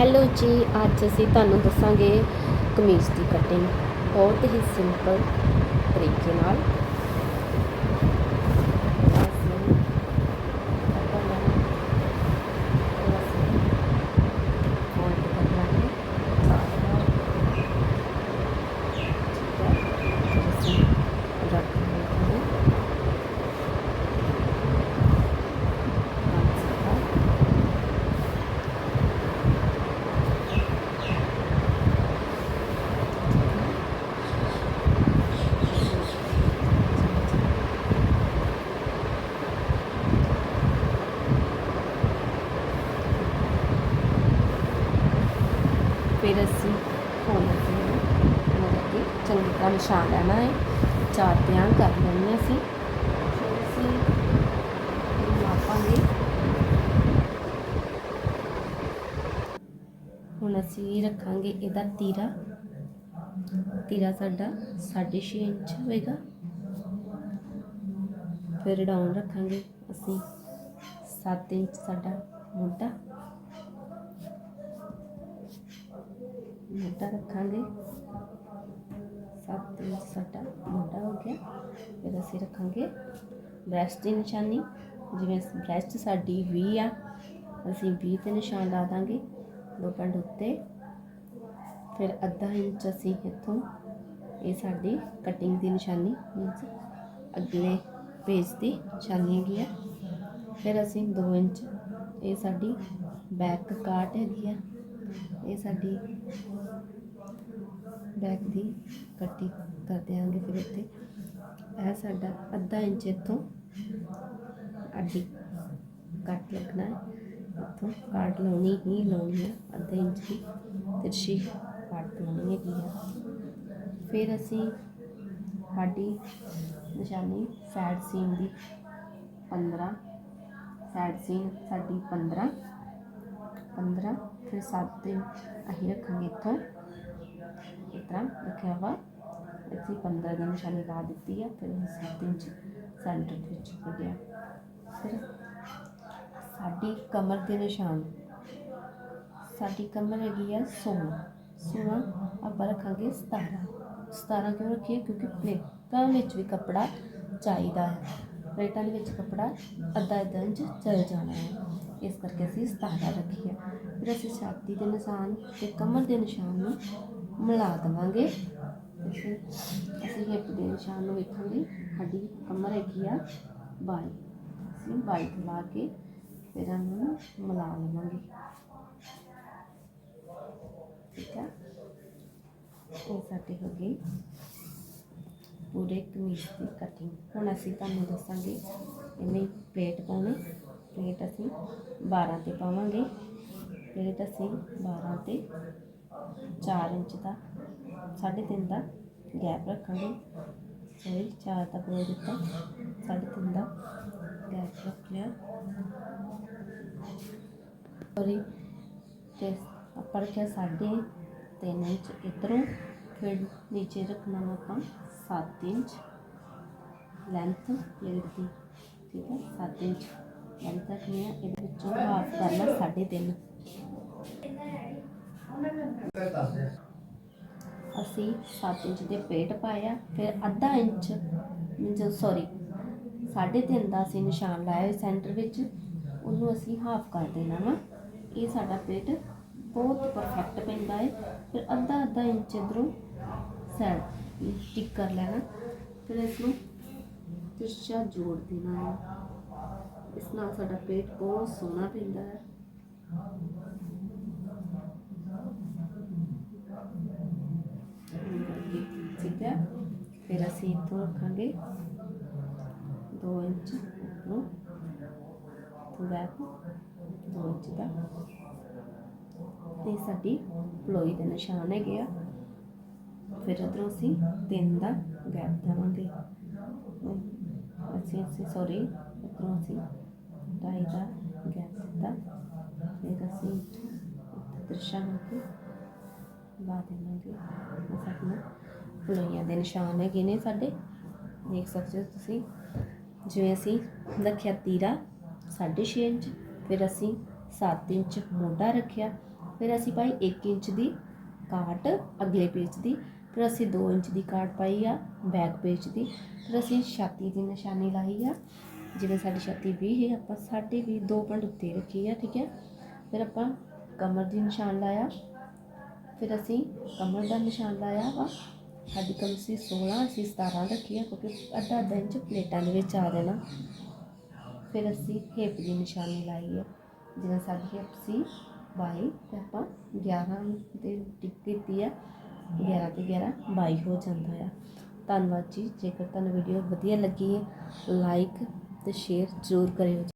Hello ਜੀ ਅੱਜ ਅਸੀਂ ਤੁਹਾਨੂੰ ਦੱਸਾਂਗੇ ਕਮੀਜ਼ ਦੀ ਕਟਿੰਗ ਬਹੁਤ ਹੀ ਸਿੰਪਲ ਤਰੀਕੇ ਨਾਲ ਅਸੀਂ ਕੱਪੜਾ ਲੈਣਾ, ਉਹ ਅਸੀਂ fold ਕਰਨਾ ਹੈ। ਠੀਕ ਹੈ, ਫਿਰ ਅਸੀਂ ਰੱਖ ਲੈਂਦੇ ਹਾਂ। ਪੰਜ ਸੱਤਾ ਫਿਰ ਅਸੀਂ ਹੁਣ ਮਤਲਬ ਕਿ ਚੰਗੀ ਤਰ੍ਹਾਂ ਨਿਸ਼ਾਨ ਲੈਣਾ ਹੈ। ਚਾਰ ਤਿਆਂ ਕਰ ਲੈਣੀ ਅਸੀਂ। ਫਿਰ ਅਸੀਂ ਮਾਪਾਂਗੇ ਹੁਣ ਅਸੀਂ ਰੱਖਾਂਗੇ ਇਹਦਾ ਤੀਰਾ। ਤੀਰਾ ਸਾਡਾ 6.5 ਇੰਚ ਹੋਏਗਾ। ਫਿਰ ਡਾਊਨ ਰੱਖਾਂਗੇ ਅਸੀਂ। 7 ਇੰਚ ਸਾਡਾ ਮੋਢਾ ਮੋਢਾ ਰੱਖਾਂਗੇ। 7 ਇੰਚ ਸਾਡਾ ਮੋਢਾ ਹੋ ਗਿਆ। ਫਿਰ ਅਸੀਂ ਰੱਖਾਂਗੇ ਬ੍ਰੈਸਟ ਦੀ ਨਿਸ਼ਾਨੀ। ਜਿਵੇਂ ਬ੍ਰੈਸਟ ਸਾਡੀ 20 ਆ, ਅਸੀਂ 20 ਤੇ ਨਿਸ਼ਾਨ ਲਾ ਦਾਂਗੇ ਦੋ ਪੰਡ ਉੱਤੇ। ਫਿਰ ਅੱਧਾ ਇੰਚ ਅਸੀਂ ਇੱਥੋਂ, ਇਹ ਸਾਡੀ ਕਟਿੰਗ ਦੀ ਨਿਸ਼ਾਨੀ ਮੀਨਸ ਅਗਲੇ ਪੇਜ ਦੀ ਨਿਸ਼ਾਨੀ ਹੈਗੀ ਆ। ਫਿਰ ਅਸੀਂ 2 ਇੰਚ, ਇਹ ਸਾਡੀ ਬੈਕ ਕਾਟ ਹੈਗੀ ਆ। ਇਹ ਸਾਡੀ ਬੈਕ ਦੀ ਕੱਟੀ ਕਰ ਦਿਆਂਗੇ ਫਿਰ ਇੱਥੇ ਇਹ ਸਾਡਾ ਅੱਧਾ ਇੰਚ ਇੱਥੋਂ ਅੱਡੀ ਕੱਟ ਲੱਗਣਾ ਹੈ। ਇੱਥੋਂ ਕਾਟ ਲਾਉਣੀ ਹੀ ਲਾਉਣੀ ਹੈ, ਅੱਧੇ ਇੰਚ ਦੀ। ਤਿਰਛੀ ਕਾਟ ਲਾਉਣੀ ਹੈਗੀ ਆ। ਫਿਰ ਅਸੀਂ ਸਾਡੀ ਨਿਸ਼ਾਨੀ ਸਾਈਡ ਸੀਨ ਦੀ 15 ਸੈਡ ਸੀਨ ਸਾਡੀ 15 15 ਫਿਰ 7 ਅਸੀਂ ਰੱਖਾਂਗੇ ਇੱਥੋਂ। ਇਸ ਤਰ੍ਹਾਂ ਰੱਖਿਆ ਵਾ। ਅਸੀਂ 15 ਦਿਨ ਨਿਸ਼ਾਨੀ ਲਾ ਦਿੱਤੀ ਹੈ ਫਿਰ ਅਸੀਂ 7 ਇੰਚ ਸੈਂਟਰ ਦੇ ਵਿੱਚ ਹੋ ਗਿਆ। ਫਿਰ ਸਾਡੀ ਕਮਰ ਦੇ ਨਿਸ਼ਾਨ। ਸਾਡੀ ਕਮਰ ਹੈਗੀ ਆ 16 16 ਆਪਾਂ ਰੱਖਾਂਗੇ 17 17 ਕਿਉਂ ਰੱਖੀਏ? ਕਿਉਂਕਿ ਪਲੇਟਾਂ ਵਿੱਚ ਵੀ ਕੱਪੜਾ ਚਾਹੀਦਾ ਹੈ। ਪਲੇਟਾਂ ਦੇ ਵਿੱਚ ਕੱਪੜਾ ਅੱਧਾ ਅੱਧਾ ਇੰਚ ਚਲ ਜਾਣਾ ਹੈ। ਇਸ ਕਰਕੇ ਅਸੀਂ 17 ਰੱਖੀ ਹੈ ਫਿਰ ਅਸੀਂ ਛਾਤੀ ਦੇ ਨਿਸ਼ਾਨ ਤੇ ਕਮਰ ਦੇ ਨਿਸ਼ਾਨ ਨੂੰ ਮਿਲਾ ਦੇਵਾਂਗੇ। ਅਸੀਂ ਹਿੱਪ ਦੇ ਨਿਸ਼ਾਨ ਨੂੰ ਵੇਖਾਂਗੇ। ਸਾਡੀ ਕਮਰ ਹੈਗੀ ਆ 22 ਅਸੀਂ 22 ਤੋਂ ਲਾ ਕੇ ਫਿਰ ਇਹਨੂੰ ਮਿਲਾ ਲਵਾਂਗੇ। ਠੀਕ ਹੈ ਇਹ ਸਾਡੀ ਹੋ ਗਈ ਪੂਰੇ ਕਮੀਜ਼ ਦੀ ਕਟਿੰਗ ਹੁਣ ਅਸੀਂ ਤੁਹਾਨੂੰ ਦੱਸਾਂਗੇ, ਇਹਨੇ ਪਲੇਟ ਪਾਉਣੇ, ਪਲੇਟ ਅਸੀਂ 12 ਤੇ ਪਾਵਾਂਗੇ। ਪਲੇਟ ਅਸੀਂ 12 ਤੇ 4 ਇੰਚ ਦਾ 3.5 ਦਾ ਗੈਪ ਰੱਖਾਂਗੇ। ਸੋਰੀ 4 ਦਾ ਬੋਲ ਦਿੱਤਾ 3.5 ਦਾ ਗੈਪ ਰੱਖ ਲਿਆ। ਸੋਰੀ ਤੇ ਆਪਾਂ ਰੱਖਿਆ ਸਾਢੇ ਤਿੰਨ ਇੰਚ ਇੱਧਰੋਂ। ਫਿਰ ਨੀਚੇ ਰੱਖਣਾ ਵਾ ਆਪਾਂ। 7 ਇੰਚ। ਲੈਂਥ ਪਲੇਟ ਦੀ ਠੀਕ ਹੈ 7 ਇੰਚ। ਲੈਂਥ ਰੱਖਣੀ ਹੈ ਇਹਦੇ ਵਿੱਚੋਂ ਹਾਫ ਕਰਨਾ ਸਾਢੇ ਤਿੰਨ। ਅਸੀਂ 7 ਇੰਚ ਦੇ ਪੇਟ ਪਾਇਆ ਫਿਰ ਅੱਧਾ ਇੰਚ ਮੀਨਸ ਸੌਰੀ ਸਾਢੇ ਤਿੰਨ ਦਾ ਅਸੀਂ ਨਿਸ਼ਾਨ ਲਾਇਆ ਸੈਂਟਰ ਵਿੱਚ। ਉਹਨੂੰ ਅਸੀਂ ਹਾਫ ਕਰ ਦੇਣਾ ਵਾ। ਇਹ ਸਾਡਾ ਪੇਟ ਬਹੁਤ ਪਰਫੈਕਟ ਪੈਂਦਾ ਹੈ ਫਿਰ ਅੱਧਾ ਅੱਧਾ ਇੰਚ ਇਧਰੋਂ ਸੈਡ ਟਿਕ ਕਰ ਲੈਣਾ ਫਿਰ ਇਸ ਨੂੰ ਤਿਰਛਾ ਜੋੜ ਦੇਣਾ ਹੈ ਇਸ ਨਾਲ ਸਾਡਾ ਪੇਟ ਬਹੁਤ ਸੋਹਣਾ ਪੈਂਦਾ ਹੈ ਠੀਕ ਹੈ ਫਿਰ ਅਸੀਂ ਇੱਥੋਂ ਰੱਖਾਂਗੇ 2 ਇੰਚ ਉੱਪਰੋਂ ਪੂਰਾ 2 ਇੰਚ ਦਾ ਤੇ ਸਾਡੀ ਪਲੋਈ ਦੇ ਨਿਸ਼ਾਨ ਹੈਗੇ ਆ ਫਿਰ ਉਧਰੋਂ ਅਸੀਂ 3 ਦਾ ਗੈਪ ਦੇਵਾਂਗੇ। ਅਸੀਂ ਅਸੀਂ ਸੌਰੀ ਉਧਰੋਂ ਅਸੀਂ ਢਾਈ ਦਾ ਗੈਪ ਦਿੱਤਾ। ਫਿਰ ਅਸੀਂ ਇੱਥੇ ਦਰਸ਼ਾ ਲਾ ਦੇਵਾਂਗੇ। ਸਾਡੀਆਂ ਪਲੋਈਆਂ ਦੇ ਨਿਸ਼ਾਨ ਹੈਗੇ ਨੇ ਸਾਡੇ। ਦੇਖ ਸਕਦੇ ਹੋ ਤੁਸੀਂ, ਜਿਵੇਂ ਅਸੀਂ ਰੱਖਿਆ ਤੀਰਾ 6.5 ਇੰਚ, ਫਿਰ ਅਸੀਂ 7 ਇੰਚ ਮੋਢਾ ਰੱਖਿਆ। ਫਿਰ ਅਸੀਂ ਭਾਈ 1 ਇੰਚ ਦੀ ਕਾਟ ਅਗਲੇ ਪੇਜ ਦੀ ਫਿਰ ਅਸੀਂ 2 ਇੰਚ ਦੀ ਕਾਟ ਪਾਈ ਆ ਬੈਕ ਪੇਜ ਦੀ। ਫਿਰ ਅਸੀਂ ਛਾਤੀ ਦੀ ਨਿਸ਼ਾਨੀ ਲਾਈ ਆ, ਜਿਵੇਂ ਸਾਡੀ ਛਾਤੀ 20 ਹੈ ਆਪਾਂ ਸਾਢੇ ਵੀ 2 ਪੁਆਇੰਟ ਉੱਤੇ ਰੱਖੀ ਆ, ਠੀਕ ਹੈ। ਫਿਰ ਆਪਾਂ ਕਮਰ ਦੀ ਨਿਸ਼ਾਨ ਲਾਇਆ। ਫਿਰ ਅਸੀਂ ਕਮਰ ਦਾ ਨਿਸ਼ਾਨ ਲਾਇਆ ਵਾ। ਸਾਡੀ ਕਮਰ ਸੀ 16 ਅਸੀਂ 17 ਰੱਖੀ ਆ, ਕਿਉਂਕਿ ਅੱਧਾ ਅੱਧਾ ਇੰਚ ਪਲੇਟਾਂ ਦੇ ਵਿੱਚ ਆ ਜਾਣਾ। ਫਿਰ ਅਸੀਂ ਹਿਪ ਦੀ ਨਿਸ਼ਾਨੀ ਲਾਈ ਹੈ ਜਿਵੇਂ ਸਾਡੀ ਹਿਪ ਸੀ 22 ਤੇ ਆਪਾਂ 11 ਤੇ ਟਿਕ ਕੀਤੀ ਆ। 11 ਤੇ 11 22 ਹੋ ਜਾਂਦਾ ਆ। ਧੰਨਵਾਦ ਜੀ। ਜੇਕਰ ਤੁਹਾਨੂੰ ਵੀਡੀਓ ਵਧੀਆ ਲੱਗੀ ਹੈ ਲਾਈਕ ਅਤੇ ਸ਼ੇਅਰ ਜ਼ਰੂਰ ਕਰਿਓ। ਜੀ